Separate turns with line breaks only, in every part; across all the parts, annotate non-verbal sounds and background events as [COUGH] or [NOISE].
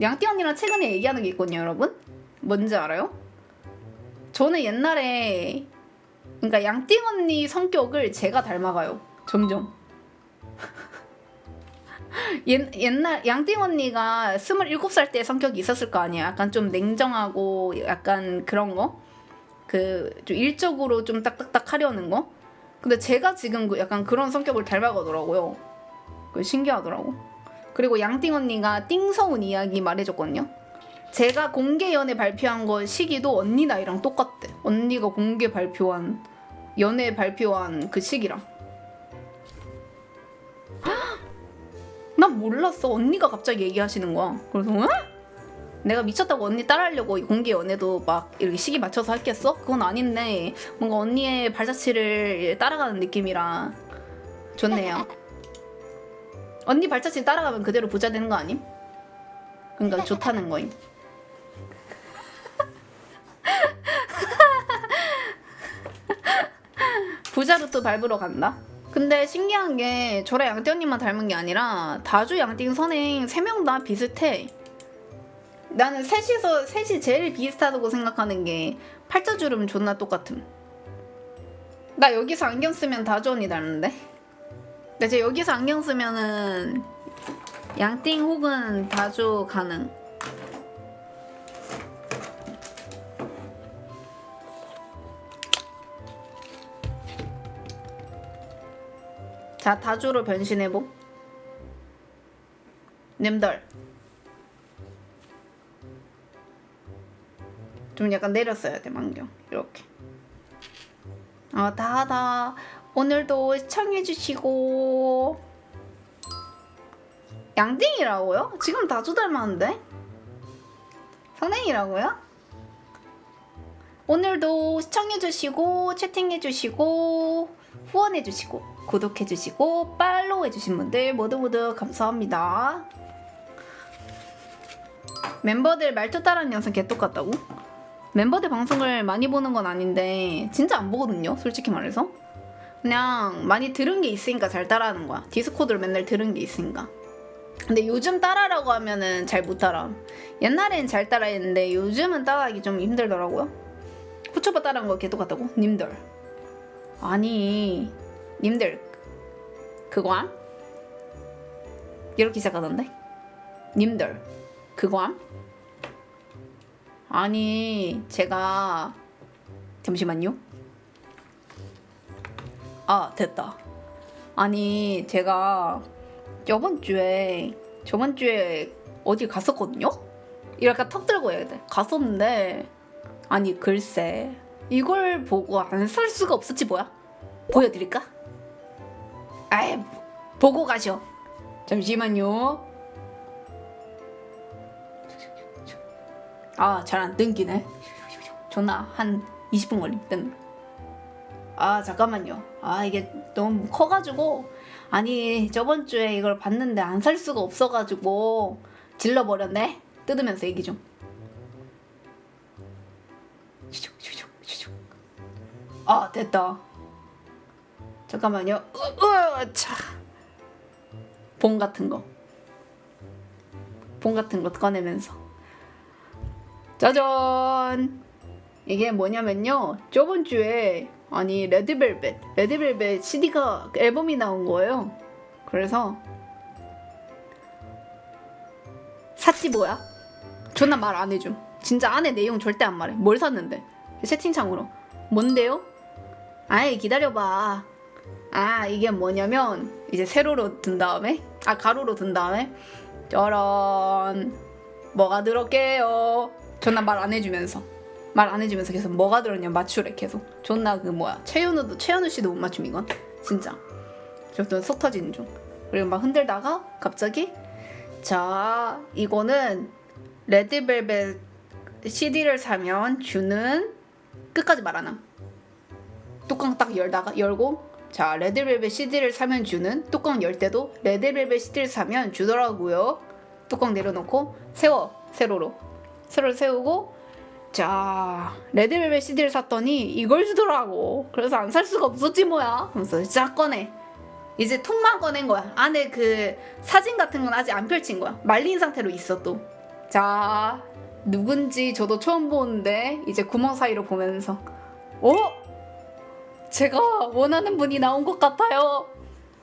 양띠 언니랑 최근에 얘기하는 게 있거든요, 여러분. 뭔지 알아요? 저는 옛날에 그러니까 양띠 언니 성격을 제가 닮아가요. 점점. [LAUGHS] 옛, 옛날 양띠 언니가 27살 때 성격이 있었을 거 아니에요. 약간 좀 냉정하고 약간 그런 거. 그 좀 일적으로 좀 딱딱딱 하려는 거. 근데 제가 지금 그 약간 그런 성격을 닮아가더라고요. 그 신기하더라고. 그리고 양띵 언니가 띵서운 이야기 말해줬거든요. 제가 공개 연애 발표한 거 시기도 언니 나이랑 똑같대. 언니가 공개 발표한 연애 발표한 그 시기랑. [GASPS] 난 몰랐어. 언니가 갑자기 얘기하시는 거야. 그래서 응? 내가 미쳤다고 언니 따라하려고 이 공개 연애도 막 이렇게 시기 맞춰서 했겠어? 그건 아닌데 뭔가 언니의 발자취를 따라가는 느낌이라 좋네요. [LAUGHS] 언니 발자취 따라가면 그대로 부자 되는 거 아님? 그러니까 [LAUGHS] 좋다는 거임. [LAUGHS] 부자로 또 밟으러 간다. 근데 신기한 게 저랑 양띠 언니만 닮은 게 아니라 다주 양띵 선행 세 명 다 비슷해. 나는 셋이서 셋이 제일 비슷하다고 생각하는 게 팔자주름 존나 똑같음. 나 여기서 안경 쓰면 다주 언니 닮는데. 근데 제 여기서 안경 쓰면은 양띵 혹은 다주 가능. 자 다주로 변신해보. 님들. 좀 약간 내렸어야 돼 만경 이렇게 아 다 다 오늘도 시청해주시고 양띵이라고요? 지금 다주 닮았는데? 선행이라고요? 오늘도 시청해주시고 채팅해주시고 후원해주시고 구독해주시고 팔로우해주신 분들 모두 모두 감사합니다 멤버들 말투 따라하는 영상 개똑같다고? 멤버들 방송을 많이 보는 건 아닌데 진짜 안 보거든요 솔직히 말해서 그냥 많이 들은 게 있으니까 잘 따라하는 거야 디스코드를 맨날 들은 게 있으니까 근데 요즘 따라라고 하면은 잘 못 따라 옛날엔 잘 따라했는데 요즘은 따라하기 좀 힘들더라고요 후초바 따라한 거 개똑같다고? 님들 아니 님들 그거 함? 이렇게 시작하던데 님들 그거 함? 아니 제가 잠시만요. 아 됐다. 아니 제가 저번 주에 저번 주에 어디 갔었거든요. 이렇게 턱 들고 해야 돼. 갔었는데 아니 글쎄 이걸 보고 안 살 수가 없었지 뭐야? 보여드릴까? 아이 보고 가셔. 잠시만요. 아, 잘 안 땡기네. 존나 한 20분 걸림. 뜬. 아, 잠깐만요. 아, 이게 너무 커가지고. 아니, 저번 주에 이걸 봤는데 안 살 수가 없어가지고 질러버렸네. 뜯으면서 얘기 좀. 슈슉, 슈슉, 슈슉. 아, 됐다. 잠깐만요. 으, 으, 차. 봉 같은 거. 봉 같은 거 꺼내면서. 짜잔! 이게 뭐냐면요. 저번 주에 아니 레드벨벳 레드벨벳 CD가 앨범이 나온 거예요. 그래서 샀지 뭐야? 존나 말 안 해줌. 진짜 안에 내용 절대 안 말해. 뭘 샀는데? 채팅창으로 뭔데요? 아이 기다려봐. 아 이게 뭐냐면 이제 세로로 든 다음에 아 가로로 든 다음에 저런 뭐가 들었게요? 존나 말 안 해주면서 말 안 해주면서 계속 뭐가 들었냐 맞추래 계속. 존나 그 뭐야 최현우도 최현우 씨도 못 맞춤 이건. 진짜. 저도 속 터지는 중. 그리고 막 흔들다가 갑자기 자 이거는 레드벨벳 CD를 사면 주는 끝까지 말안 함. 뚜껑 딱 열다가 열고 자 레드벨벳 CD를 사면 주는 뚜껑 열 때도 레드벨벳 CD를 사면 주더라고요. 뚜껑 내려놓고 세워 세로로. 세로를 세우고 자 레드벨벳 CD를 샀더니 이걸 주더라고. 그래서 안 살 수가 없었지 뭐야. 하면서 자 꺼내. 이제 통만 꺼낸 거야. 안에 그 사진 같은 건 아직 안 펼친 거야. 말린 상태로 있어 또자 누군지 저도 처음 보는데 이제 구멍 사이로 보면서. 어? 제가 원하는 분이 나온 것 같아요.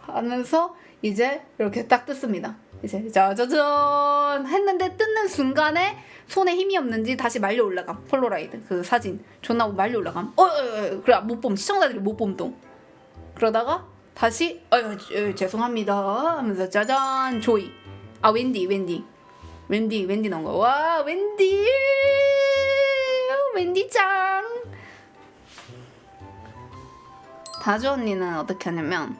하면서 이제 이렇게 딱 뜯습니다. 이제 짜자잔 했는데 뜯는 순간에 손에 힘이 없는지 다시 말려 올라감. 폴로라이드. 그 사진. 존나 말려 올라감. 어, 어, 어, 어. 그래 못봄. 시청자들이 못봄동. 그러다가 다시 어, 어, 죄송합니다. 하면서 짜잔 조이. 아 웬디 웬디. 웬디 웬디 나온 거와 웬디! 어, 웬디 짱! 다주 언니는 어떻게 하냐면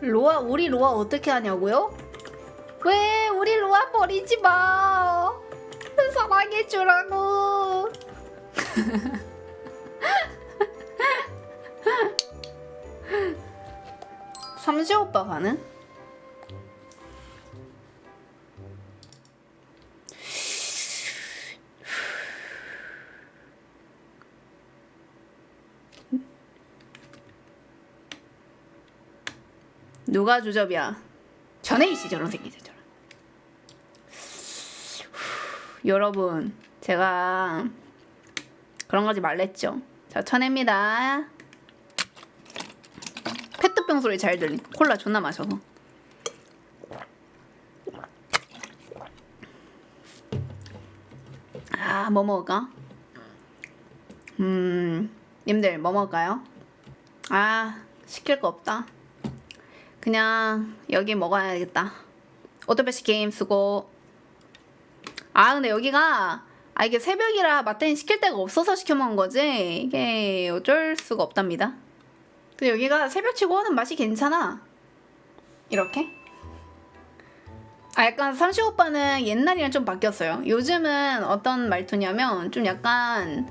로아 우리 로아 어떻게 하냐고요? 왜 우리 로아 버리지 마 사랑해 주라고 [LAUGHS] 삼시 오빠 가는? 누가 주접이야? 전혜희 씨 저런 생기죠 저런. 여러분 제가 그런 거지 말랬죠. 자 쳐냅니다. 페트병 소리 잘 들린. 콜라 존나 마셔서. 아 뭐 먹을까? 음 님들 뭐 먹을까요? 아 시킬 거 없다. 그냥 여기 먹어야겠다. 오토배시 게임 쓰고. 아 근데 여기가 아 이게 새벽이라 마트인 시킬 데가 없어서 시켜 먹은 거지 이게 어쩔 수가 없답니다. 근데 여기가 새벽치고 하는 맛이 괜찮아. 이렇게. 아 약간 삼시 오빠는 옛날이랑 좀 바뀌었어요. 요즘은 어떤 말투냐면 좀 약간